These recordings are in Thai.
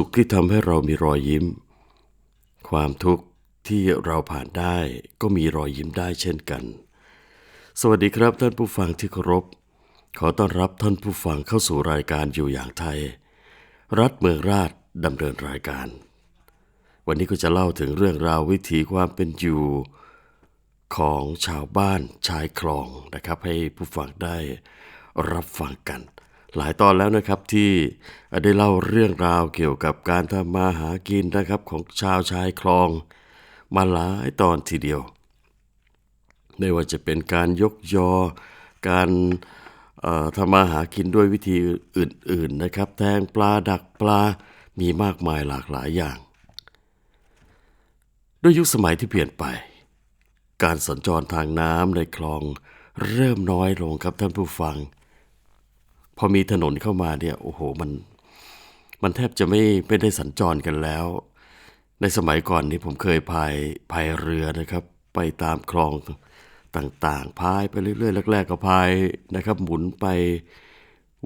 สุขที่ทำให้เรามีรอยยิ้ม ความทุกข์ที่เราผ่านได้ก็มีรอยยิ้มได้เช่นกัน สวัสดีครับท่านผู้ฟังที่เคารพ ขอต้อนรับท่านผู้ฟังเข้าสู่รายการอยู่อย่างไทย รัฐเมืองราชดำเนินรายการ วันนี้ก็จะเล่าถึงเรื่องราววิถีความเป็นอยู่ของชาวบ้านชายคลองนะครับ ให้ผู้ฟังได้รับฟังกัน หลายตอนแล้วนะครับที่ได้เล่าเรื่องราวเกี่ยวกับการทำมาหากินนะครับของชาวชายคลอง มาหลายตอนทีเดียว ไม่ว่าจะเป็นการยกยอ การทำมาหากินด้วยวิธีอื่น ๆนะครับ แทงปลาดักปลามีมากมายหลากหลายอย่าง ด้วยยุคสมัยที่เปลี่ยนไป การสัญจรทางน้ำในคลองเริ่มน้อยลงครับท่านผู้ฟัง พอมีถนนเข้ามาเนี่ยโอ้โหมันมันแทบจะไม่ไม่ได้สัญจรกันแล้ว ในสมัยก่อนนี้ผมเคยพายพายเรือนะครับ ไปตามคลองต่างๆพายไปเรื่อยๆแรกๆก็พายนะครับ หมุนไป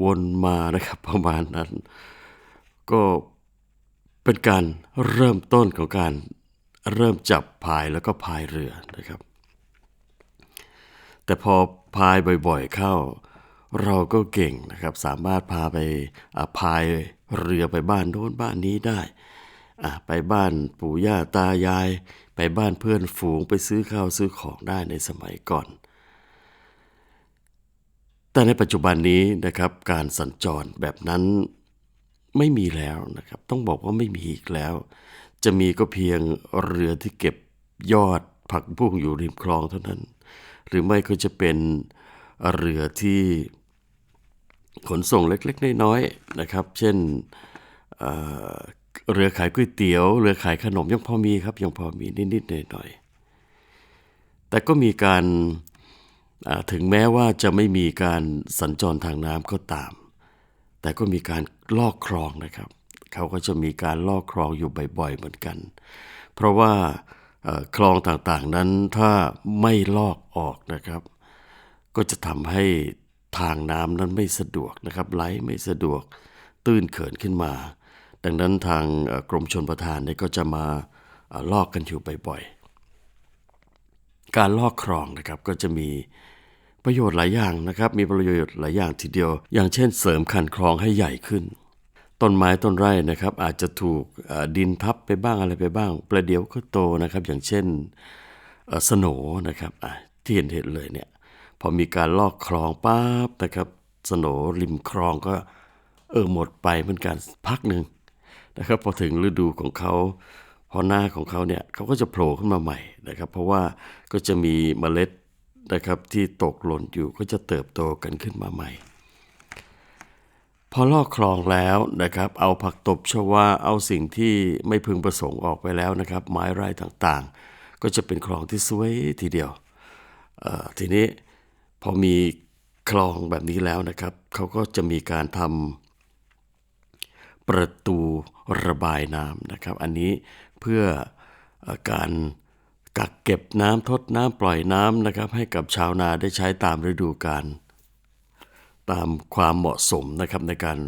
วนมานะครับประมาณนั้น ก็เป็นการเริ่มต้นของการเริ่มจับพายแล้วก็พายเรือนะครับ แต่พอพายบ่อยๆเข้า เราก็เก่งนะครับ สามารถพาไปพายเรือไปบ้านโน้นบ้านนี้ได้ ไปบ้านปู่ย่าตายาย ไปบ้านเพื่อนฝูงไปซื้อข้าวซื้อของได้ในสมัยก่อน แต่ในปัจจุบันนี้นะครับการสัญจรแบบนั้นไม่มีแล้วนะครับ ต้องบอกว่าไม่มีอีกแล้ว จะมีก็เพียงเรือที่เก็บยอดผักบุ้งอยู่ริมคลองเท่านั้น หรือไม่ก็จะเป็นเรือที่ ขนส่งเล็กๆ น้อยๆนะครับ เช่นเเรือขายก๋วยเตี๋ยวเรือขายขนมยังพอมีครับยังพอมีนิดๆหน่อยๆแต่ก็มีการถึงแม้ว่าจะไม่มีการสัญจรทางน้ำก็ตาม แต่ก็มีการลอกคลองนะครับ เขาก็จะมีการลอกคลองอยู่บ่อยๆเหมือนกัน เพราะว่าคลองต่างๆนั้นถ้าไม่ลอกออกนะครับ ก็จะทำให้ ทางน้ำนั้นไม่สะดวกนะครับไหลไม่สะดวกตื้นเขินขึ้นมา ดังนั้นทางกรมชนประทานเนี่ยก็จะมาลอกกันอยู่บ่อยๆ การลอกคลองนะครับก็จะมีประโยชน์หลายอย่างนะครับ มีประโยชน์หลายอย่างทีเดียว อย่างเช่นเสริมคันคลองให้ใหญ่ขึ้น ต้นไม้ต้นไร่นะครับอาจจะถูกดินทับไปบ้างอะไรไปบ้าง ประเดี๋ยวก็โตนะครับ อย่างเช่นสโนนะครับที่เห็นเห็นเลยเนี่ย พอมีการลอกคลองปั๊บนะครับสโหนริมคลองก็เออหมดไปเหมือนกันพักหนึ่งนะครับพอถึงฤดูของเขาพอหน้าของเขาเนี่ยเขาก็จะโผล่ขึ้นมาใหม่นะครับ เพราะว่าก็จะมีเมล็ดนะครับที่ตกหล่นอยู่ก็จะเติบโตกันขึ้นมาใหม่ พอลอกคลองแล้วนะครับ เอาผักตบชวาเอาสิ่งที่ไม่พึงประสงค์ออกไปแล้วนะครับ ไม้ไร่ต่างๆ ก็จะเป็นคลองที่สวยทีเดียวทีนี้ พอมีคลองแบบนี้แล้วนะครับ เขาก็จะมีการทำประตูระบายน้ำนะครับ อันนี้เพื่ออการกักเก็บน้ำทดน้ำปล่อยน้ำนะครับ ให้กับชาวนาได้ใช้ตามฤดูกาลตามความเหมาะสมนะครับในการ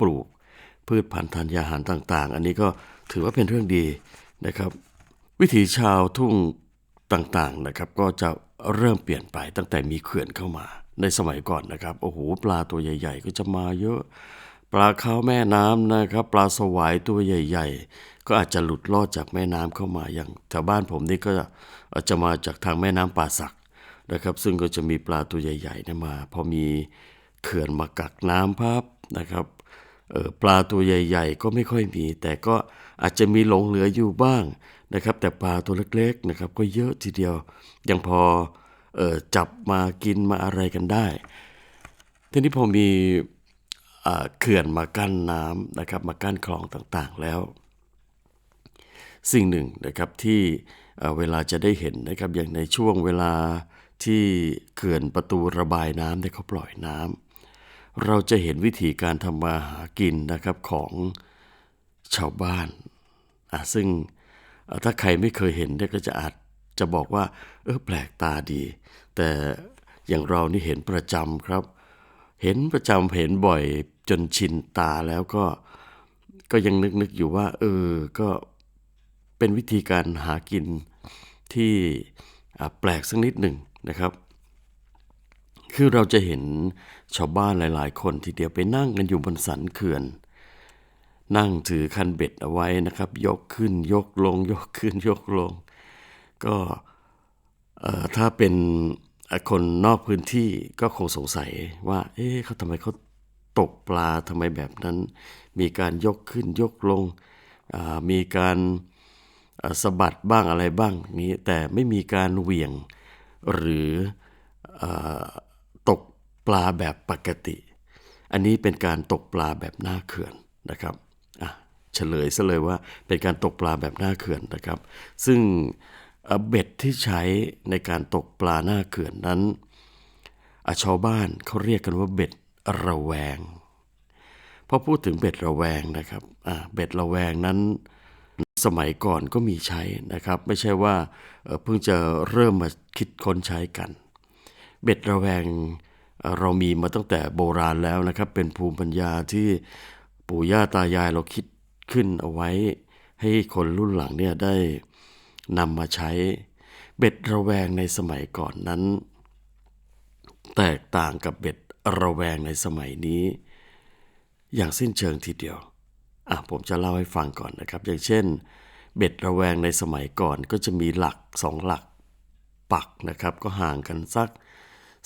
ปลูกพืชพันธุ์ธัญญาหารต่าง ๆ อันนี้ก็ถือว่าเป็นเรื่องดีนะครับ วิถีชาวทุ่งต่างๆนะครับ ก็จะ เริ่มเปลี่ยนไปตั้งแต่มีเขื่อนเข้ามา ในสมัยก่อนนะครับโอ้โหปลาตัวใหญ่ ๆ ก็จะมาเยอะ ปลาข้าวแม่น้ำนะครับ ปลาสวายตัวใหญ่ ๆ ก็อาจจะหลุดลอดจากแม่น้ำเข้ามาอย่างแถวบ้านผมนี่ก็อาจจะมาจากทางแม่น้ำป่าสักนะครับ ซึ่งก็จะมีปลาตัวใหญ่ๆเนยมา พอมีเขื่อนมากักน้ำพับนะครับออปลาตัวใหญ่ ๆ ก็ไม่ค่อยมี แต่ก็อาจจะมีหลงเหลืออยู่บ้าง นะครับ แต่ปลาตัวเล็กๆนะครับก็เยอะทีเดียว ยังพอออจับมากินมาอะไรกันได้ ทีนี้พอมีเขื่อนมากั้นน้ำนะครับมากั้นคลองต่างๆแล้ว สิ่งหนึ่งนะครับที่เอ่อเวลาจะได้เห็นนะครับอย่างในช่วงเวลาที่เขื่อนประตูระบายน้ำเนี่ยเขาปล่อยน้ำเราจะเห็นวิธีการทำมาหากินนะครับของชาวบ้าน ซึ่ง ถ้าใครไม่เคยเห็นเนี่ยก็จะอาจจะบอกว่า เออแปลกตาดี แต่อย่างเรานี่เห็นประจำครับ เห็นประจำเห็นบ่อยจนชินตาแล้วก็ก็ยังนึกนึกอยู่ว่า เออก็เป็นวิธีการหากินที่แปลกสักนิดหนึ่งนะครับ คือเราจะเห็นชาวบ้านหลาย ๆ คนทีเดียวไปนั่งกันอยู่บนสันเขื่อน นั่งถือคันเบ็ดเอาไว้นะครับ ยกขึ้นยกลง ยกขึ้นยกลง ก็ถ้าเป็นคนนอกพื้นที่ก็คงสงสัยว่า เอ๊ะเขาทำไมเขาตกปลาทำไมแบบนั้น มีการยกขึ้นยกลง มีการสะบัดบ้างอะไรบ้างนี้แต่ไม่มีการเหวี่ยงหรืออตกปลาแบบปกติ อันนี้เป็นการตกปลาแบบหน้าเขื่อนนะครับ เฉลยซะเลยว่าเป็นการตกปลาแบบหน้าเขื่อนนะครับ ซึ่งเบ็ดที่ใช้ในการตกปลาหน้าเขื่อนนั้นอชาวบ้านเขาเรียกกันว่าเบ็ดระแวงพอพูดถึงเบ็ดระแวงนะครับเบ็ดระแวงนั้นสมัยก่อนก็มีใช้นะครับ ไม่ใช่ว่าเพิ่งจะเริ่มมาคิดค้นใช้กัน เบ็ดระแวงเรามีมาตั้งแต่โบราณแล้วนะครับ เป็นภูมิปัญญาที่ปู่ย่าตายายเราคิด ขึ้นเอาไว้ ให้คนรุ่นหลังเนี่ยได้นำมาใช้ เบ็ดระแวงในสมัยก่อนนั้น แตกต่างกับเบ็ดระแวงในสมัยนี้ อย่างสิ้นเชิงทีเดียวอะผมจะเล่าให้ฟังก่อนนะครับ อย่างเช่น เบ็ดระแวงในสมัยก่อนก็จะมีหลักสองหลักปักนะครับ ก็ห่างกันสัก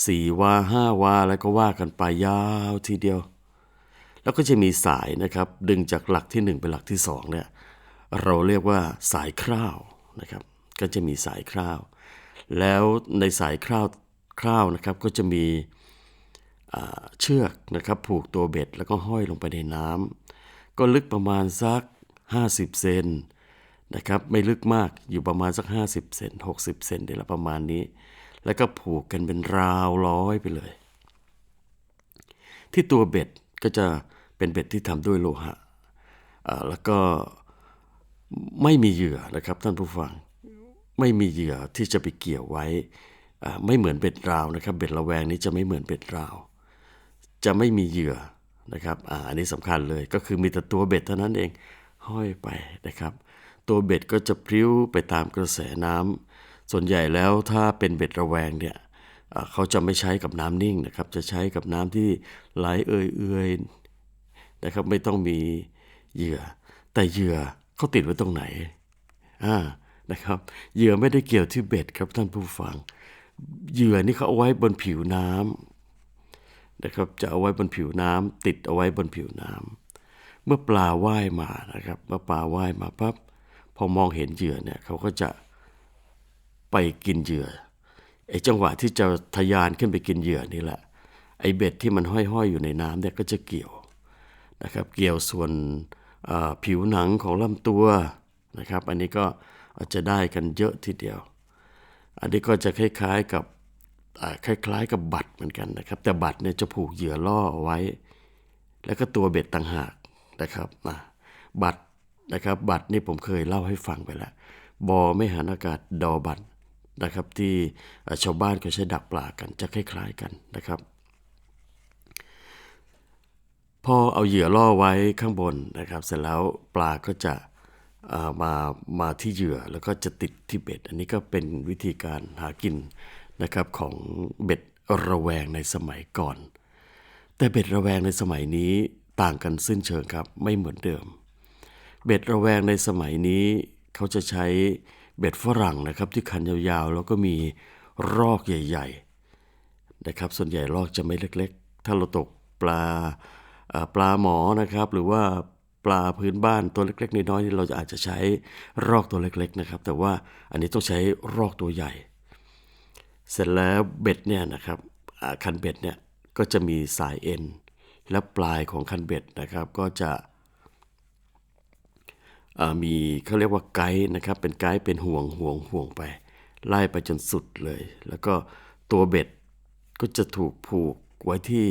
สี่วาห้าวาแล้วก็ว่ากันไปยาวทีเดียว แล้วก็จะมีสายนะครับดึงจากหลักที่หนึ่งไปหลักที่สองเนี่ยเราเรียกว่าสายคร่าวนะครับก็จะมีสายคร่าว แล้วในสายคร่าวคร่าวนะครับก็จะมีเชือกนะครับผูกตัวเบ็ดแล้วก็ห้อยลงไปในน้ำก็ลึกประมาณสัก 50 เซนนะครับไม่ลึกมากอยู่ประมาณสัก 50 เซน60 เซนเดี๋ยวละประมาณนี้ แล้วก็ผูกกันเป็นราวร้อยไปเลย ที่ตัวเบ็ดก็จะ เป็นเบ็ดที่ทำด้วยโลหะแล้วก็ไม่มีเหยื่อนะครับท่านผู้ฟังไม่มีเหยื่อที่จะไปเกี่ยวไว้ ไม่เหมือนเบ็ดราวนะครับ เบ็ดระแวงนี้จะไม่เหมือนเบ็ดราว จะไม่มีเหยื่อนะครับออันนี้สำคัญเลยก็คือมีแต่ตัวเบ็ดเท่านั้นเองห้อยไปนะครับ ตัวเบ็ดก็จะพลิ้วไปตามกระแสน้ำส่วนใหญ่แล้วถ้าเป็นเบ็ดระแวงเนี่ยเขาจะไม่ใช้กับน้ำนิ่งนะครับ จะใช้กับน้ำที่ไหลเอื่อยๆ นะครับไม่ต้องมีเหยื่อ แต่เหยื่อเขาติดไว้ตรงไหนอ่านะครับเหยื่อไม่ได้เกี่ยวที่เบ็ดครับท่านผู้ฟัง เหยื่อนี่เขาเอาไว้บนผิวน้ำนะครับจะเอาไว้บนผิวน้ำติดเอาไว้บนผิวน้ำเมื่อปลาว่ายมานะครับเมื่อปลาว่ายมาปั๊บพอมองเห็นเหยื่อเนี่ยเขาก็จะไปกินเหยื่อไอ้จังหวะที่จะทะยานขึ้นไปกินเหยื่อนี่แหละไอ้เบ็ดที่มันห้อยๆอยู่ในน้ำเนี่ยก็จะเกี่ยว นะครับเกี่ยวส่วนผิวหนังของลำตัวนะครับ อันนี้ก็อาจจะได้กันเยอะทีเดียว อันนี้ก็จะคล้ายๆกับคล้ายๆ กับบัตรเหมือนกันนะครับ แต่บัตรเนี่ยจะผูกเหยื่อล่อเอาไว้ แล้วก็ตัวเบ็ดต่างหากนะครับอะบัตรนะครับบัตรนี่ผมเคยเล่าให้ฟังไปแล้วบอไม่หันอากาศดอบัตรนะครับที่ชาวบ้านก็ใช้ดักปลากันจะคล้ายๆกันนะครับ พอเอาเหยื่อล่อไว้ข้างบนนะครับ เสร็จแล้วปลาก็จะมามาที่เหยื่อแล้วก็จะติดที่เบ็ด อันนี้ก็เป็นวิธีการหากินนะครับของเบ็ดระแวงในสมัยก่อน แต่เบ็ดระแวงในสมัยนี้ต่างกันสิ้นเชิงครับไม่เหมือนเดิม เบ็ดระแวงในสมัยนี้เขาจะใช้เบ็ดฝรั่งนะครับที่คันยาวๆ แล้วก็มีรอกใหญ่ ๆ นะครับ ส่วนใหญ่ลอกจะไม่เล็กๆ ถ้าเราตกปลา ปลาหมอนะครับ หรือว่าปลาพื้นบ้านตัวเล็กๆน้อยๆนี่เราจะอาจจะใช้รอกตัวเล็กๆนะครับ แต่ว่าอันนี้ต้องใช้รอกตัวใหญ่ เสร็จแล้วเบ็ดเนี่ยนะครับคันเบ็ดเนี่ยก็จะมีสายเอ็น และปลายของคันเบ็ดนะครับ ก็จะมีเขาเรียกว่าไกด์นะครับ เป็นไกด์เป็นห่วงห่วงห่วงไป ไล่ไปจนสุดเลย แล้วก็ตัวเบ็ดก็จะถูกผูกไว้ที่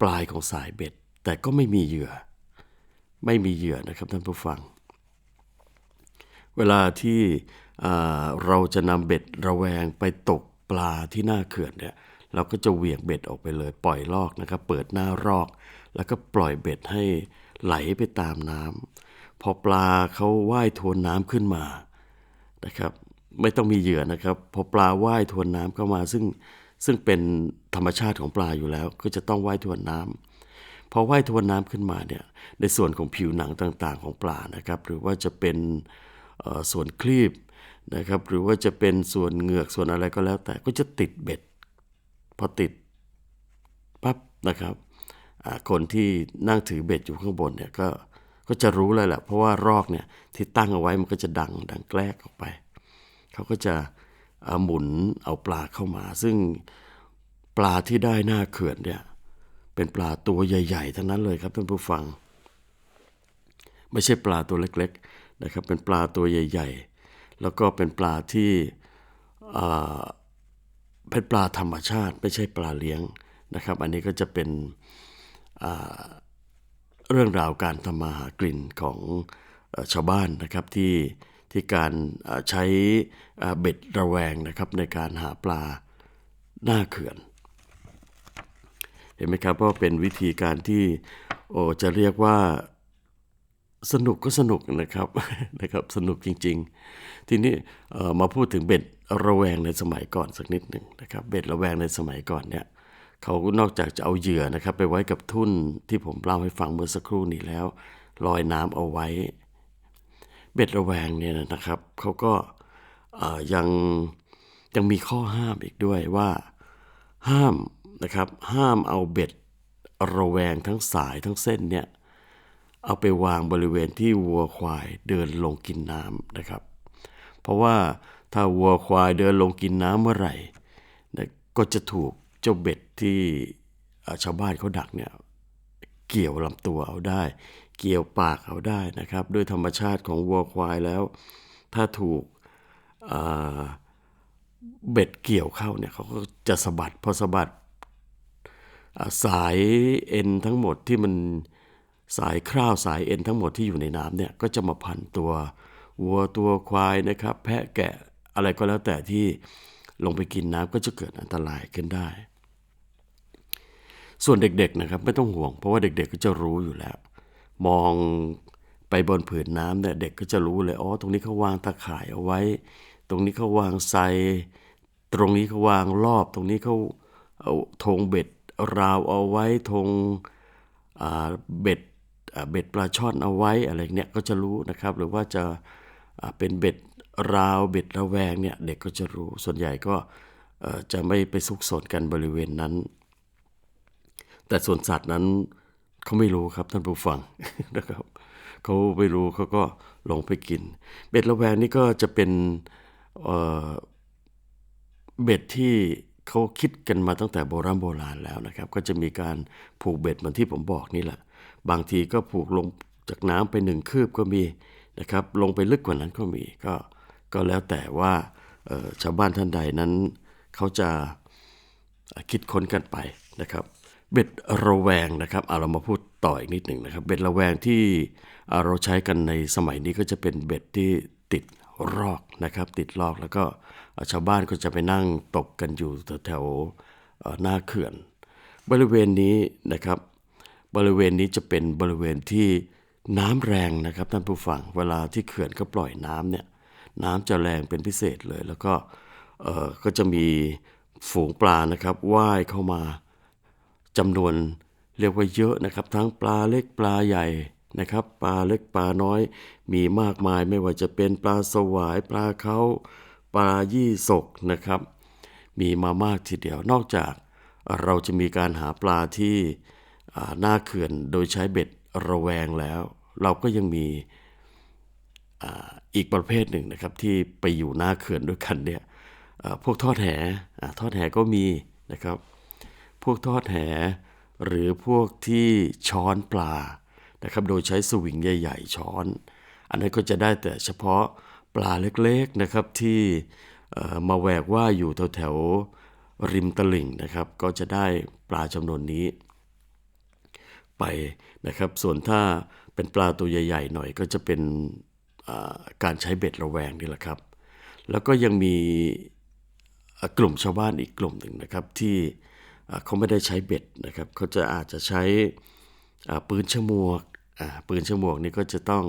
ปลายของสายเบ็ด แต่ก็ไม่มีเหยื่อ ไม่มีเหยื่อนะครับท่านผู้ฟัง เวลาที่เราจะนำเบ็ดระแวงไปตกปลาที่หน้าเขื่อนเนี่ยเราก็จะเหวี่ยงเบ็ดออกไปเลย ปล่อยลอกนะครับ เปิดหน้ารอก แล้วก็ปล่อยเบ็ดให้ไหลไปตามน้ำพอปลาเขาว่ายทวนน้ำขึ้นมานะครับไม่ต้องมีเหยื่อนะครับ พอปลาว่ายทวนน้ำเข้ามาซึ่งซึ่งเป็นธรรมชาติของปลาอยู่แล้ว ก็จะต้องว่ายทวนน้ำ พอว่ายทวนน้ำขึ้นมาเนี่ยในส่วนของผิวหนังต่างๆ ของปลานะครับ หรือว่าจะเป็นส่วนคลีบนะครับหรือว่าจะเป็นส่วนเหงือกส่วนอะไรก็แล้ว แต่ก็จะติดเบ็ด พอติดปั๊บนะครับคนที่นั่งถือเบ็ดอยู่ข้างบนเนี่ยก็ก็จะรู้เลยแหละเพราะว่ารอกเนี่ยที่ตั้งเอาไว้มันก็จะดังดังแกลกออกไป เขาก็จะหมุนเอาปลาเข้ามา ซึ่งปลาที่ได้หน้าเขื่อนเนี่ย เป็นปลาตัวใหญ่ๆทั้งนั้นเลยครับท่านผู้ฟัง ไม่ใช่ปลาตัวเล็กๆนะครับ เป็นปลาตัวใหญ่ ๆ แล้วก็เป็นปลาที่เป็นปลาธรรมชาติ ไม่ใช่ปลาเลี้ยงนะครับ อันนี้ก็จะเป็นเรื่องราวการทำมาหากลิ่นของอชาวบ้านนะครับที่ที่การใช้เบ็ดระแวงนะครับในการหาปลาหน้าเขื่อน เห็นไหมครับว่าเป็นวิธีการที่โอจะเรียกว่าสนุกก็สนุกนะครับนะครับ สนุกจริง ๆ ทีนี้มาพูดถึงเบ็ดระแวงในสมัยก่อนสักนิดหนึ่งนะครับ เบ็ดระแวงในสมัยก่อนเนี่ยเขานอกจากจะเอาเหยื่อนะครับ ไปไว้กับทุ่นที่ผมเล่าให้ฟังเมื่อสักครู่นี้แล้วลอยน้ำเอาไว้ เบ็ดระแวงเนี่ยนะครับเขาก็ยังยังมีข้อห้ามอีกด้วยว่า ห้าม นะครับ ห้ามเอาเบ็ดระแวงทั้งสายทั้งเส้นเนี่ยเอาไปวางบริเวณที่วัวควายเดินลงกินน้ำนะครับ เพราะว่าถ้าวัวควายเดินลงกินน้ำเมื่อไหร่นะก็จะถูกเจ้าเบ็ดที่ชาวบ้านเขาดักเนี่ยเกี่ยวลำตัวเอาได้ เกี่ยวปากเอาได้นะครับ ด้วยธรรมชาติของวัวควายแล้ว ถ้าถูกเบ็ดเกี่ยวเข้าเนี่ยเขาก็จะสะบัดพอสะบัด สายเอ็นทั้งหมดที่มันสายคร่าวสายเอ็นทั้งหมดที่อยู่ในน้ำเนี่ยก็จะมาพันตัววัวตัวควายนะครับ แพะแกะอะไรก็แล้วแต่ที่ลงไปกินน้ำก็จะเกิดอันตรายขึ้นได้ ส่วนเด็กๆนะครับไม่ต้องห่วง เพราะว่าเด็กๆก็จะรู้อยู่แล้ว มองไปบนผืนน้ำเนี่ยเด็กก็จะรู้เลยอ๋อตรงนี้เขาวางตะข่ายเอาไว้ ตรงนี้เขาวางไซตรงนี้เขาวางรอบ ตรงนี้เขาเอาธงเบ็ด ราวเอาไว้ธงเบ็ดเบ็ดปลาช่อนเอาไว้อะไรเนี่ยก็จะรู้นะครับ หรือว่าจะเป็นเบ็ดราวเบ็ดระแวงเนี่ยเด็กก็จะรู้ส่วนใหญ่ก็จะไม่ไปซุกซนกันบริเวณนั้น แต่ส่วนสัตว์นั้นเขาไม่รู้ครับท่านผู้ฟังนะครับเขาไม่รู้เขาก็ลงไปกิน เบ็ดระแวงนี่ก็จะเป็นเเบ็ดที่ เขาคิดกันมาตั้งแต่โบราณโบราณแล้วนะครับ ก็จะมีการผูกเบ็ดเหมือนที่ผมบอกนี่แหละ บางทีก็ผูกลงจากน้ำไปหนึ่งคืบก็มีนะครับ ลงไปลึกกว่านั้นก็มีก็ก็แล้วแต่ว่าชาวบ้านท่านใดนั้นเขาจะคิดค้นกันไปนะครับ เบ็ดระแวงนะครับเอาเรามาพูดต่ออีกนิดหนึ่งนะครับ เบ็ดระแวงที่เราใช้กันในสมัยนี้ก็จะเป็นเบ็ดที่ติดรอกนะครับ ติดรอกแล้วก็ ชาวบ้านก็จะไปนั่งตกกันอยู่แถวๆหน้าเขื่อน บริเวณนี้นะครับ บริเวณนี้จะเป็นบริเวณที่น้ำแรงนะครับท่านผู้ฟังเวลาที่เขื่อนก็ปล่อยน้ำเนี่ยน้ำจะแรงเป็นพิเศษเลย แล้วก็ก็จะมีฝูงปลานะครับว่ายเข้ามาจำนวนเรียกว่าเยอะนะครับ ทั้งปลาเล็กปลาใหญ่นะครับ ปลาเล็กปลาน้อย มีมากมายไม่ว่าจะเป็นปลาสวายปลาเขา ปลายี่สกนะครับ มีมามากทีเดียวนอกจากเราจะมีการหาปลาที่หน้าเขื่อนโดยใช้เบ็ดระแวงแล้ว เราก็ยังมีอีกประเภทหนึ่งนะครับ ที่ไปอยู่หน้าเขื่อนด้วยกันเนี่ยพวกทอดแห่ทอดแหก็มีนะครับ พวกทอดแหหรือพวกที่ช้อนปลานะครับ โดยใช้สวิงใหญ่ ๆ ช้อน อันนั้นก็จะได้แต่เฉพาะ ปลาเล็กๆนะครับที่มาแหวกว่าอยู่แถวๆริมตลิ่งนะครับ ก็จะได้ปลาจำนวนนี้ ไปนะครับ ส่วนถ้าเป็นปลาตัวใหญ่ๆหน่อยก็จะเป็นการใช้เบ็ดระแวงนี่แหละครับ แล้วก็ยังมีกลุ่มชาวบ้านอีกกลุ่มหนึ่งนะครับที่เขาไม่ได้ใช้เบ็ดนะครับเขาจะอาจจะใช้ปืนฉมวกปืนฉมวกนี่ก็จะต้อง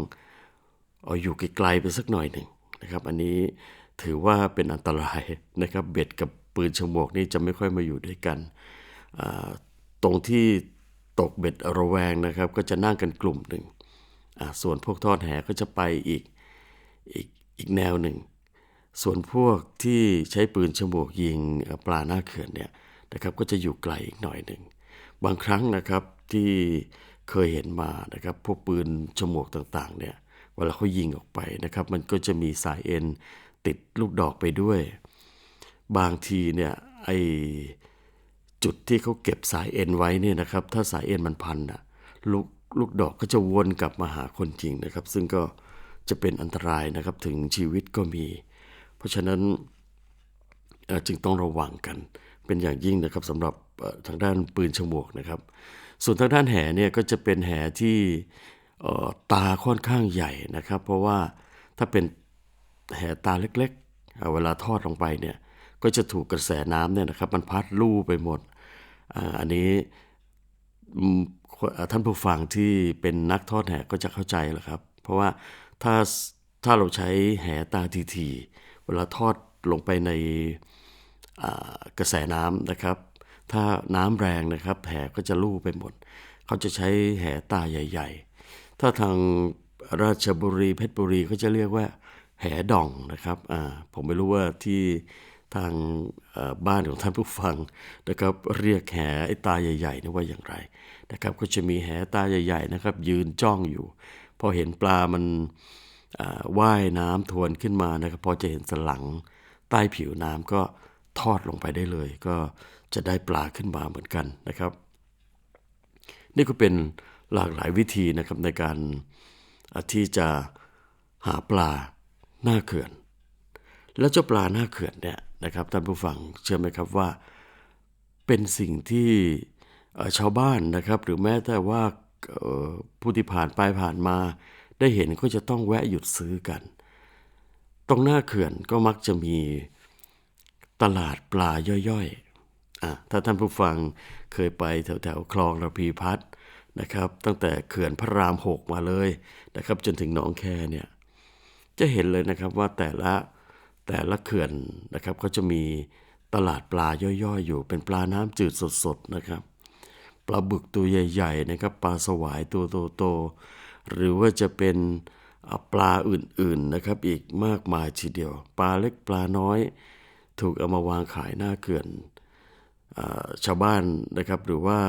เอาอยู่ไกลๆไปสักหน่อยหนึ่งนะครับ อันนี้ถือว่าเป็นอันตรายนะครับ เบ็ดกับปืนฉมวกนี่จะไม่ค่อยมาอยู่ด้วยกัน ตรงที่ตกเบ็ดระแวงนะครับ ก็จะนั่งกันกลุ่มหนึ่ง ส่วนพวกทอดแหก็จะไปอีกอีกอีกแนวหนึ่ง ส่วนพวกที่ใช้ปืนฉมวกยิงปลาหน้าเขื่อนเนี่ยนะครับก็จะอยู่ไกลอีกหน่อยหนึ่ง บางครั้งนะครับที่เคยเห็นมานะครับพวกปืนฉมวกต่างๆเนี่ย วลาเขายิงออกไปนะครับ มันก็จะมีสายเอ็นติดลูกดอกไปด้วย บางทีเนี่ยไอจุดที่เขาเก็บสายเอ็นไว้เนี่ยนะครับ ถ้าสายเอ็นมันพันอะลูกลูกดอกก็จะวนกลับมาหาคนจริงนะครับ ซึ่งก็จะเป็นอันตรายนะครับถึงชีวิตก็มี เพราะฉะนั้นจึงต้องระวังกันเป็นอย่างยิ่งนะครับสำหรับทางด้านปืนฉมวกนะครับ ส่วนทางด้านแหเนี่ยก็จะเป็นแหที่เอ่ ตาค่อนข้างใหญ่นะครับ เพราะว่าถ้าเป็นแหตาเล็กๆเเวลาทอดลงไปเนี่ยก็จะถูกกระแสน้ำเนี่ยนะครับ มันพัดลู่ไปหมดอ,อันนี้ท่านผู้ฟังที่เป็นนักทอดแหก็จะเข้าใจแหละครับ เพราะว่าถ้าถ้าเราใช้แหตาทีๆเวลาทอดลงไปในกระแสน้ำนะครับ ถ้าน้ำแรงนะครับแหก็จะลู่ไปหมด เขาจะใช้แหตาใหญ่ ๆ ถ้าทางราชบุรีเพชรบุรีเขาจะเรียกว่า แหดองนะครับผมไม่รู้ว่าที่ทางบ้านของท่านผู้ฟังนะครับเรียกแหไอ้ตาใหญ่ๆนี่ว่าอย่างไรนะครับก็จะมีแหตาใหญ่ๆนะครับยืนจ้องอยู่ พอเห็นปลามันว่ายน้ำทวนขึ้นมานะครับพอจะเห็นสลังใต้ผิวน้ำก็ทอดลงไปได้เลย ก็จะได้ปลาขึ้นมาเหมือนกันนะครับ นี่ก็เป็น หลากหลายวิธีนะครับในการอะที่จะหาปลาหน้าเขื่อน แล้วเจ้าปลาหน้าเขื่อนเนี่ยนะครับท่านผู้ฟังเชื่อไหมครับว่า เป็นสิ่งที่ชาวบ้านนะครับ หรือแม้แต่ว่าผู้ที่ผ่านไปผ่านมาได้เห็นก็จะต้องแวะหยุดซื้อกัน ตรงหน้าเขื่อนก็มักจะมีตลาดปลาย่อยๆอะถ้าท่านผู้ฟังเคยไปแถวแถวๆคลองระพีพัฒน์ นะครับ ตั้งแต่เขื่อนพระรามหกมาเลยนะครับ จนถึงหนองแคเนี่ยจะเห็นเลยนะครับว่าแต่ละแต่ละเขื่อนนะครับก็จะมีตลาดปลาย่อยๆ อยู่เป็นปลาน้ำจืดสดๆนะครับ ปลาบึกตัวใหญ่ๆนะครับปลาสวายตัวโตๆหรือว่าจะเป็นปลาอื่นๆนะครับ อีกมากมายทีเดียว ปลาเล็กปลาน้อย ถูกเอามาวางขายหน้าเขื่อนอชาวบ้านนะครับ หรือว่า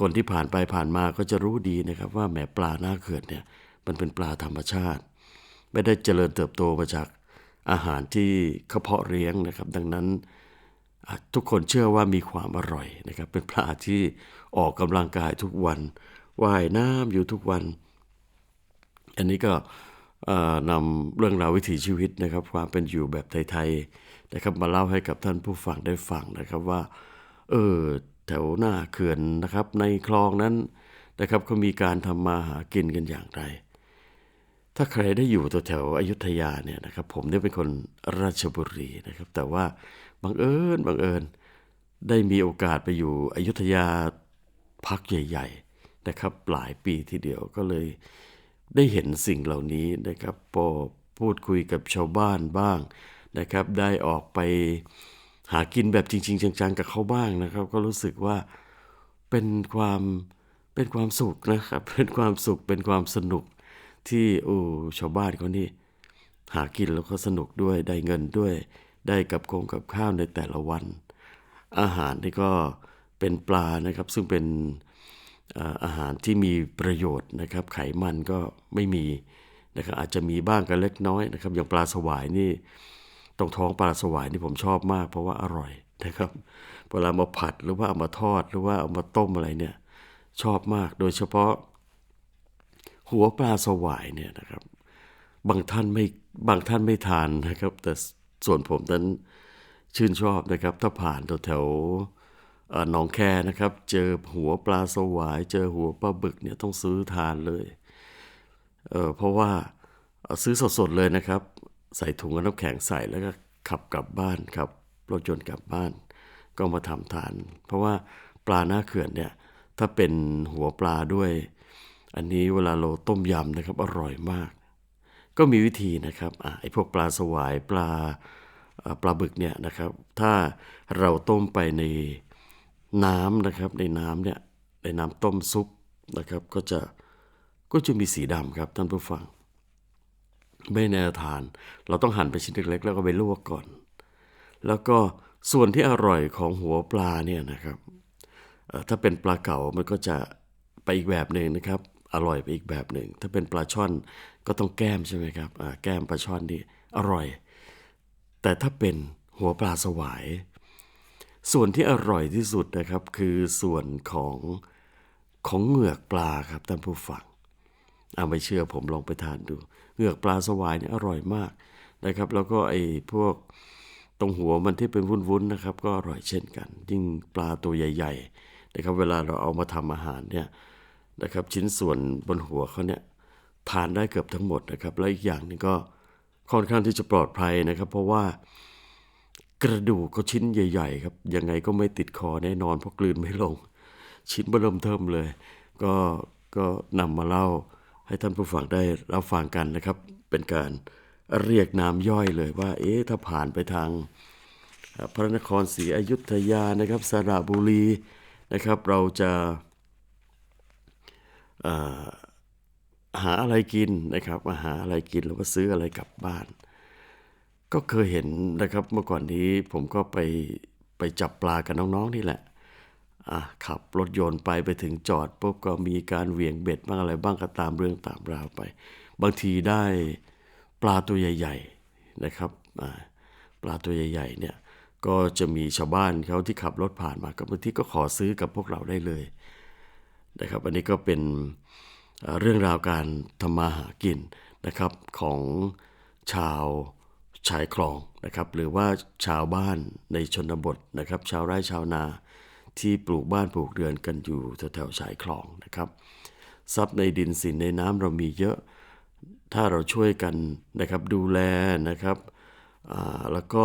คนที่ผ่านไปผ่านมาก็จะรู้ดีนะครับว่าแหมปลาหน้าเขื่อนเนี่ยมันเป็นปลาธรรมชาติ ไม่ได้เจริญเติบโตมาจากอาหารที่เขาเพาะเลี้ยงนะครับ ดังนั้นทุกคนเชื่อว่ามีความอร่อยนะครับ เป็นปลาที่ออกกำลังกายทุกวันว่ายน้ำอยู่ทุกวัน อันนี้ก็นำเรื่องราววิถีชีวิตนะครับ ความเป็นอยู่แบบไทยๆนะครับมาเล่าให้กับท่านผู้ฟังได้ฟังนะครับว่าเออ แถวหน้าเขื่อนนะครับ ในคลองนั้นนะครับก็มีการทำมาหากินกันอย่างไร ถ้าใครได้อยู่แถวอยุธยาเนี่ยนะครับผมเนี่ยเป็นคนราชบุรีนะครับ แต่ว่าบังเอิญบังเอิญได้มีโอกาสไปอยู่อยุธยาพักใหญ่ ๆนะครับ หลายปีทีเดียวก็เลยได้เห็นสิ่งเหล่านี้นะครับพอพูดคุยกับชาวบ้านบ้างนะครับ ได้ออกไป หากินแบบจริง ๆ จังๆกับเขาบ้างนะครับ ก็รู้สึกว่าเป็นความเป็นความสุขนะครับ เป็นความสุขเป็นความสนุกที่โอ้ชาวบ้านเขานี่หากินแล้วก็สนุกด้วยได้เงินด้วย ได้กับโคงกับข้าวในแต่ละวัน อาหารนี่ก็เป็นปลานะครับ ซึ่งเป็นเอ่ออาหารที่มีประโยชน์นะครับ ไขมันก็ไม่มีนะครับอาจจะมีบ้างกันเล็กน้อยนะครับ อย่างปลาสวายนี่ ตรงท้องปลาสวายนี่ผมชอบมากเพราะว่าอร่อยนะครับเวลามาผัดหรือว่าเอามาทอดหรือว่าเอามาต้มอะไรเนี่ยชอบมากโดยเฉพาะ หัวปลาสวายเนี่ยนะครับ บางท่านไม่บางท่านไม่ทานนะครับ แต่ส่วนผมนั้นชื่นชอบนะครับ ถ้าผ่านแถวหนองแคนะครับ เจอหัวปลาสวาย เจอหัวปลาบึกเนี่ยต้องซื้อทานเลยเออเพราะว่าซื้อสดๆเลยนะครับ ใส่ถุงกับน้ำแข็งใส่แล้วก็ขับกลับบ้านครับรถยนต์กลับบ้าน ก็มาทำทาน เพราะว่าปลาหน้าเขื่อนเนี่ยถ้าเป็นหัวปลาด้วย อันนี้เวลาเราต้มยำนะครับอร่อยมาก ก็มีวิธีนะครับอไอ้พวกปลาสวายปลาปลาบึกเนี่ยนะครับ ถ้าเราต้มไปในน้ำนะครับ ในน้ำเนี่ยในน้ำต้มซุปนะครับ ก็จะก็จะมีสีดำครับท่านผู้ฟัง ไม่แน่ทาน เราต้องหั่นเป็นชิ้นเล็กๆแล้วก็ไปลวกก่อน แล้วก็ส่วนที่อร่อยของหัวปลาเนี่ยนะครับถ้าเป็นปลาเก๋ามันก็จะไปอีกแบบหนึ่งนะครับ อร่อยไปอีกแบบหนึ่ง ถ้าเป็นปลาช่อนก็ต้องแก้มใช่ไหมครับแก้มปลาช่อนนี่อร่อย แต่ถ้าเป็นหัวปลาสวาย ส่วนที่อร่อยที่สุดนะครับ คือส่วนของของเหงือกปลาครับท่านผู้ฟังเอาไม่เชื่อผมลองไปทานดู เหงือกปลาสวายเนี่ยอร่อยมากนะครับ แล้วก็ไอ้พวกตรงหัวมันที่เป็นวุ้นๆนะครับ ก็อร่อยเช่นกัน ยิ่งปลาตัวใหญ่ ๆ นะครับ เวลาเราเอามาทำอาหารเนี่ยนะครับชิ้นส่วนบนหัวเขาเนี่ยทานได้เกือบทั้งหมดนะครับ และอีกอย่างนึงก็ค่อนข้างที่จะปลอดภัยนะครับ เพราะว่ากระดูกก็ชิ้นใหญ่ ๆ ครับยังไงก็ไม่ติดคอแน่นอนเพราะกลืนไม่ลง ชิ้นเบิ่มเทิมเลย ก็ก็นำมาเล่า ให้ท่านผู้ฟังได้รับฟังกันนะครับ เป็นการเรียกน้ำย่อยเลยว่า เอ๊ะถ้าผ่านไปทางพระนครศรีอยุธยานะครับสระบุรีนะครับ เราจะหาอะไรกินนะครับมาหาอะไรกินแล้วก็ซื้ออะไรกลับบ้าน ก็เคยเห็นนะครับเมื่อก่อนนี้ผมก็ไปไปจับปลากับน้องๆนี่แหละ ขับรถยนต์ไปไปถึงจอดปุ๊บก็มีการเหวี่ยงเบ็ดบ้างอะไรบ้างก็ตามเรื่องตามราวไป บางทีได้ปลาตัวใหญ่ ๆนะครับปลาตัวใหญ่ๆเนี่ยก็จะมีชาวบ้านเขาที่ขับรถผ่านมาก็บางทีก็ขอซื้อกับพวกเราได้เลยนะครับ อันนี้ก็เป็นเอ่อเรื่องราวการทำมาหากินนะครับของชาวชายคลองนะครับ หรือว่าชาวบ้านในชนบทนะครับ ชาวไร่ชาวนา ที่ปลูกบ้านปลูกเรือนกันอยู่แถวๆชายคลองนะครับทรัพย์ในดินสินในน้ำเรามีเยอะ ถ้าเราช่วยกันนะครับดูแลนะครับแล้วก็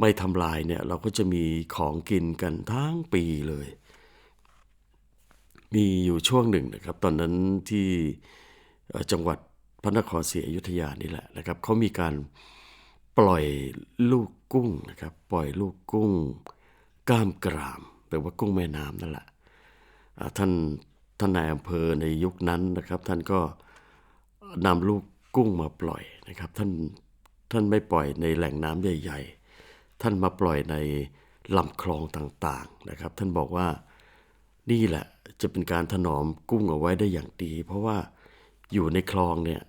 ไม่ทำลายเนี่ยเราก็จะมีของกินกันทั้งปีเลย มีอยู่ช่วงหนึ่งนะครับ ตอนนั้นที่จังหวัดพระนครศรีอยุธยานี่แหละนะครับเขามีการปล่อยลูกกุ้งนะครับ ปล่อยลูกกุ้งกล้ามกราม แปลว่ากุ้งแม่น้ำนั่นแหละท่านท่านนายอำเภอในยุคนั้นนะครับ ท่านก็นำลูกกุ้งมาปล่อยนะครับ ท่านท่านไม่ปล่อยในแหล่งน้ำใหญ่ ๆ ท่านมาปล่อยในลำคลองต่างๆนะครับ ท่านบอกว่านี่แหละจะเป็นการถนอมกุ้งเอาไว้ได้อย่างดี เพราะว่าอยู่ในคลองเนี่ย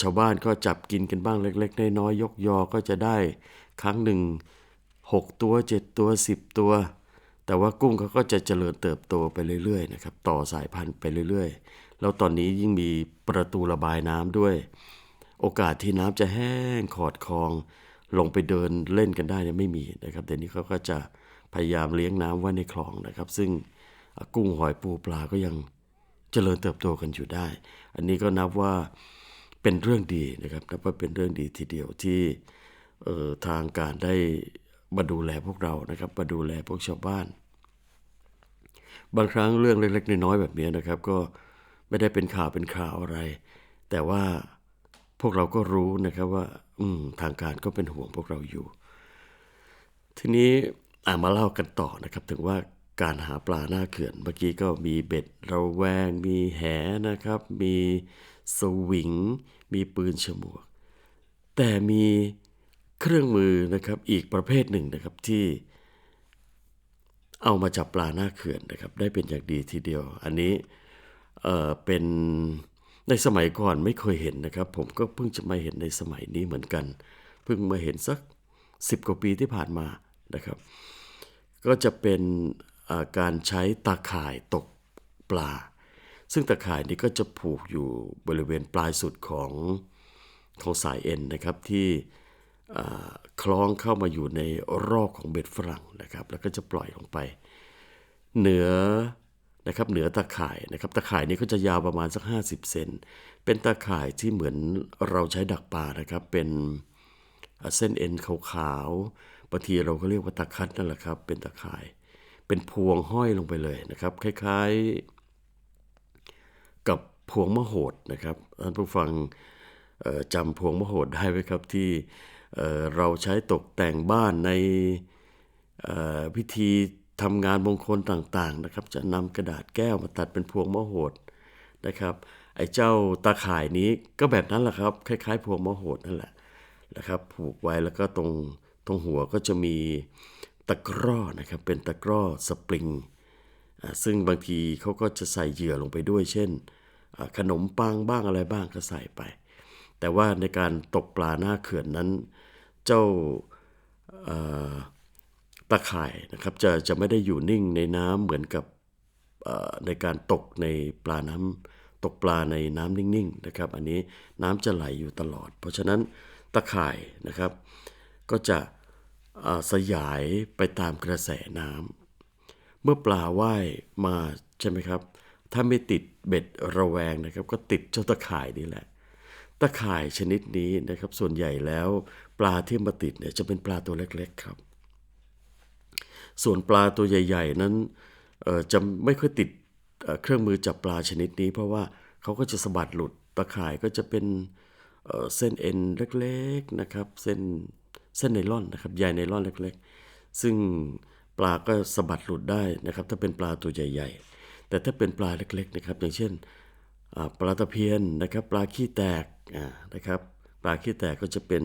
ชาวบ้านก็จับกินกันบ้างเล็ก ๆ น้อยๆยกยอก็จะได้ครั้งหนึ่งหกตัวเจ็ดตัวสิบตัว แต่ว่ากุ้งเขาก็จะเจริญเติบโตไปเรื่อยๆนะครับต่อสายพันธุ์ไปเรื่อยๆ แล้วตอนนี้ยิ่งมีประตูระบายน้ำด้วย โอกาสที่น้ำจะแห้งขอดคลอง ลงไปเดินเล่นกันได้เนี่ยไม่มีนะครับเดี๋ยวนี้เขาก็จะพยายามเลี้ยงน้ำไว้ในคลองนะครับ ซึ่งกุ้งหอยปูปลาก็ยังเจริญเติบโตกันอยู่ได้ อันนี้ก็นับว่าเป็นเรื่องดีนะครับนับว่าเป็นเรื่องดีทีเดียวที่ออทางการได้ มาดูแลพวกเรานะครับมาดูแลพวกชาวบ้าน บางครั้งเรื่องเล็ก ๆ น้อยๆแบบนี้นะครับ ก็ไม่ได้เป็นข่าวเป็นข่าวอะไร แต่ว่าพวกเราก็รู้นะครับว่า อืมทางการก็เป็นห่วงพวกเราอยู่ ทีนี้อ่ามาเล่ากันต่อนะครับ ถึงว่าการหาปลาหน้าเขื่อนเมื่อกี้ก็มีเบ็ดระแวง มีแหนะครับ มีสวิง มีปืนฉมวก แต่มี เครื่องมือนะครับอีกประเภทหนึ่งนะครับที่เอามาจับปลาหน้าเขื่อนนะครับ ได้เป็นอย่างดีทีเดียว อันนี้เอ่อเป็นในสมัยก่อนไม่เคยเห็นนะครับ ผมก็เพิ่งจะมาเห็นในสมัยนี้เหมือนกัน เพิ่งมาเห็นสักสิบกว่าปีที่ผ่านมานะครับ ก็จะเป็นการใช้ตาข่ายตกปลา ซึ่งตาข่ายนี้ก็จะผูกอยู่บริเวณปลายสุดของของสายเอ็นนะครับที่ คล้องเข้ามาอยู่ในรอกของเบ็ดฝรั่งนะครับ แล้วก็จะปล่อยลงไป เหนือนะครับเหนือตาข่ายนะครับตาข่ายนี้ก็จะยาวประมาณสัก 50 เซนเป็นตาข่ายที่เหมือนเราใช้ดักปลานะครับ เป็นเส้นเอ็นขาวๆบางทีเราก็เรียกว่าตาคัดนั่นแหละครับ เป็นตาข่าย เป็นพวงห้อยลงไปเลยนะครับ คล้ายๆกับพวงมโหดนะครับท่านผู้ฟังจำพวงมโหดได้ไหมครับที่ เราใช้ตกแต่งบ้านในพิธีทำงานมงคลต่างๆนะครับ จะนำกระดาษแก้วมาตัดเป็นพวงมโหดนะครับไอ้เจ้าตาข่ายนี้ก็แบบนั้นแหละครับ คล้ายๆ พวงมโหดนั่นแหละนะครับ ผูกไว้แล้วก็ตรงตรงหัวก็จะมีตะกร้อนะครับ เป็นตะกร้อสปริง ซึ่งบางทีเขาก็จะใส่เหยื่อลงไปด้วย เช่น ขนมปังบ้างอะไรบ้างก็ใส่ไป แต่ว่าในการตกปลาหน้าเขื่อนนั้น เจ้าตะข่ายนะครับจะจะไม่ได้อยู่นิ่งในน้ำเหมือนกับในการตกในปลาน้ำตกปลาในน้ำนิ่งๆนะครับ อันนี้น้ำจะไหลอยู่ตลอด เพราะฉะนั้นตะข่ายนะครับ ก็จะสยายไปตามกระแสน้ำเมื่อปลาว่ายมาใช่ไหมครับ ถ้าไม่ติดเบ็ดระแวงนะครับ ก็ติดเจ้าตะข่ายนี่แหละ ตะข่ายชนิดนี้นะครับ ส่วนใหญ่แล้ว ปลาที่มาติดเนี่ยจะเป็นปลาตัวเล็กๆครับ ส่วนปลาตัวใหญ่ ๆ นั้นจะไม่ค่อยติดเครื่องมือจับปลาชนิดนี้ เพราะว่าเขาก็จะสะบัดหลุดตะข่ายก็จะเป็นเส้นเอ็นเล็กๆนะครับ เส้นเส้นไนล่อนนะครับใยไนล่อนเล็ก ๆ ซึ่งปลาก็สะบัดหลุดได้นะครับ ถ้าเป็นปลาตัวใหญ่ ๆ แต่ถ้าเป็นปลาเล็กๆนะครับ อย่างเช่นปลาตะเพียนนะครับ ปลาขี้แตกนะครับ ปลาขี้แตกก็จะเป็น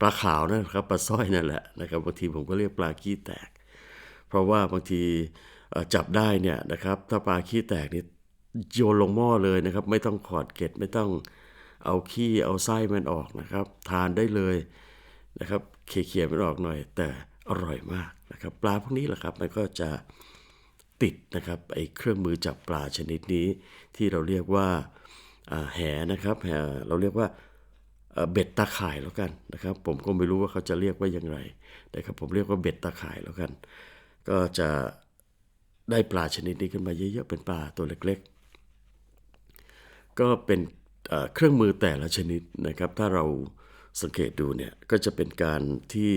ปลาขาวนะครับปลาสร้อยนั่นแหละนะครับบางทีผมก็เรียกปลาขี้แตก เพราะว่าบางทีจับได้เนี่ยนะครับถ้าปลาขี้แตกนี่โยนลงหม้อเลยนะครับ ไม่ต้องขอดเกล็ดไม่ต้องเอาขี้เอาไส้มันออกนะครับ ทานได้เลยนะครับเขี่ยๆมันออกหน่อย แต่อร่อยมากนะครับ ปลาพวกนี้แหละครับมันก็จะติดนะครับไอ้เครื่องมือจับปลาชนิดนี้ที่เราเรียกว่าแหนะครับแหเราเรียกว่า เบ็ดตาข่ายแล้วกันนะครับ ผมก็ไม่รู้ว่าเขาจะเรียกว่าอย่างไรนะครับผมเรียกว่าเบ็ดตาข่ายแล้วกัน ก็จะได้ปลาชนิดนี้ขึ้นมาเยอะๆเป็นปลาตัวเล็กๆ ก็เป็นเครื่องมือแต่ละชนิดนะครับ ถ้าเราสังเกตดูเนี่ยก็จะเป็นการที่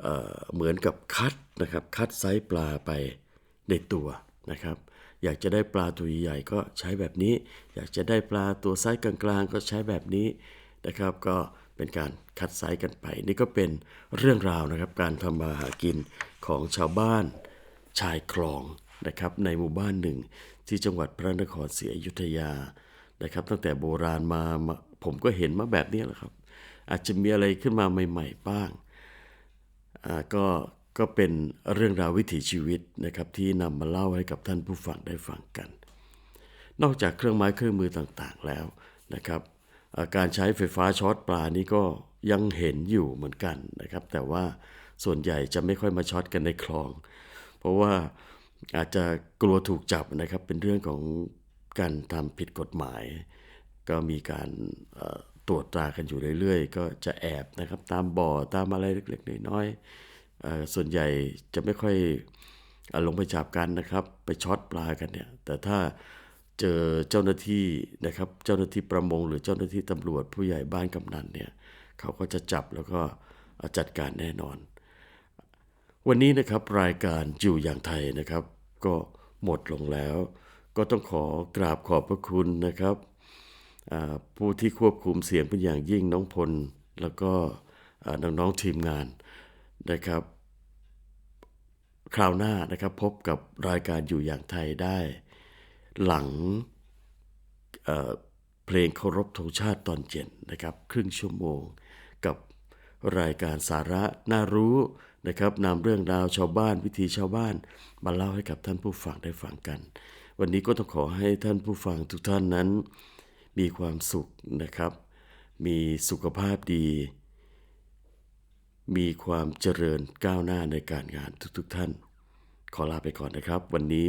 เอ่อเหมือนกับคัดนะครับคัดไซส์ปลาไปในตัวนะครับ อยากจะได้ปลาตัวใหญ่ๆก็ใช้แบบนี้ อยากจะได้ปลาตัวไซส์กลางๆ ก็ใช้แบบนี้ นะครับก็เป็นการคัดไซส์กันไป นี่ก็เป็นเรื่องราวนะครับการทำมาหากินของชาวบ้านชายคลองนะครับในหมู่บ้านหนึ่งที่จังหวัดพระนครศรีอยุธยานะครับตั้งแต่โบราณมามาผมก็เห็นมาแบบนี้แหละครับ อาจจะมีอะไรขึ้นมาใหม่ๆบ้างอ่าก็ก็เป็นเรื่องราววิถีชีวิตนะครับที่นำมาเล่าให้กับท่านผู้ฟังได้ฟังกัน นอกจากเครื่องไม้เครื่องมือต่างๆแล้วนะครับ การใช้ไฟฟ้าช็อตปลานี้ก็ยังเห็นอยู่เหมือนกันนะครับ แต่ว่าส่วนใหญ่จะไม่ค่อยมาช็อตกันในคลอง เพราะว่าอาจจะกลัวถูกจับนะครับ เป็นเรื่องของการทำผิดกฎหมาย ก็มีการตรวจตรากันอยู่เรื่อยๆ ก็จะแอบนะครับ ตามบ่อตามอะไรเล็กๆน้อยๆส่วนใหญ่จะไม่ค่อยอลงไปจับกันนะครับ ไปช็อตปลากันเนี่ย แต่ถ้า เจอเจ้าหน้าที่นะครับ เจ้าหน้าที่ประมง หรือเจ้าหน้าที่ตำรวจผู้ใหญ่บ้านกำนันเนี่ยเขาก็จะจับแล้วก็จัดการแน่นอน วันนี้นะครับรายการอยู่อย่างไทยนะครับ ก็หมดลงแล้ว ก็ต้องขอกราบขอบพระคุณนะครับผู้ที่ควบคุมเสียงเป็นอย่างยิ่งน้องพล แล้วก็น้องๆทีมงานนะครับ คราวหน้านะครับพบกับรายการอยู่อย่างไทยได้ หลังเเพลงเคารพธงชาติตอนเย็นนะครับครึ่งชั่วโมง กับรายการสาระน่ารู้นะครับนำเรื่องราวชาวบ้านวิถีชาวบ้านมาเล่าให้กับท่านผู้ฟังได้ฟังกัน วันนี้ก็ต้องขอให้ท่านผู้ฟังทุกท่านนั้น มีความสุขนะครับ มีสุขภาพดี มีความเจริญก้าวหน้าในการงานทุกๆท่าน ขอลาไปก่อนนะครับ วันนี้